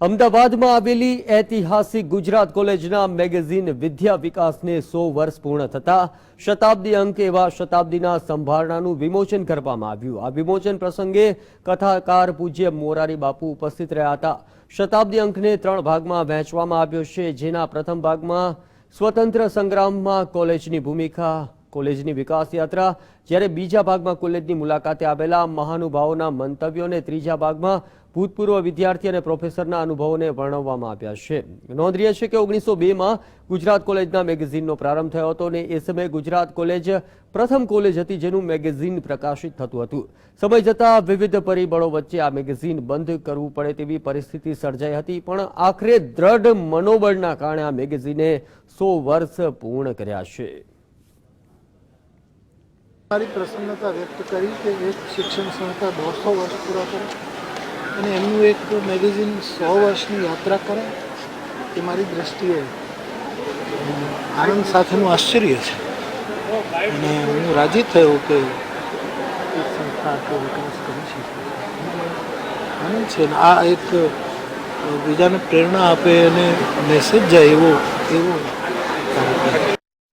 અમદાવાદમાં આવેલી ઐતિહાસિક ગુજરાત કોલેજના મેગેઝિન વિદ્યા વિકાસને સો વર્ષ પૂર્ણ થતા શતાબ્દી અંક એવા શતાબ્દીના સંભારણાનું વિમોચન કરવામાં આવ્યું. આ વિમોચન પ્રસંગે કથાકાર પૂજ્ય મોરારી બાપુ ઉપસ્થિત રહ્યા હતા. શતાબ્દી અંકને ત્રણ ભાગમાં વહેંચવામાં આવ્યો છે. જેના પ્રથમ ભાગમાં સ્વતંત્ર સંગ્રામમાં કોલેજની ભૂમિકા કોલેજની વિકાસ યાત્રા જ્યારે બીજા ભાગમાં કોલેજની મુલાકાતે આવેલા મહાનુભાવોના મંતવ્યો અને ત્રીજા ભાગમાં ભૂતપૂર્વ વિદ્યાર્થી અને પ્રોફેસરના અનુભવોને વર્ણવવામાં આવ્યા છે. નોંધનીય છે કે ઓગણીસો બેમાં ગુજરાત કોલેજના મેગેઝિનનો પ્રારંભ થયો હતો અને એ સમયે ગુજરાત કોલેજ પ્રથમ કોલેજ હતી જેનું મેગેઝિન પ્રકાશિત થતું હતું. સમય જતાં વિવિધ પરિબળો વચ્ચે આ મેગેઝિન બંધ કરવું પડે તેવી પરિસ્થિતિ સર્જાઈ હતી, પણ આખરે દ્રઢ મનોબળના કારણે આ મેગેઝિને સો વર્ષ પૂર્ણ કર્યા છે. મારી પ્રસન્નતા વ્યક્ત કરી કે એક શિક્ષણ સંસ્થા દોઢસો વર્ષ પૂરા કરે અને એમનું એક મેગેઝિન સો વર્ષની યાત્રા કરે, એ મારી દ્રષ્ટિએ આનંદ સાથેનું આશ્ચર્ય છે. અને હું રાજી થયો કે એક સંસ્થા આટલો વિકાસ કરી શકે આનંદ છે ને આ એક બીજાને પ્રેરણા આપે અને મેસેજ જાય એવો એવો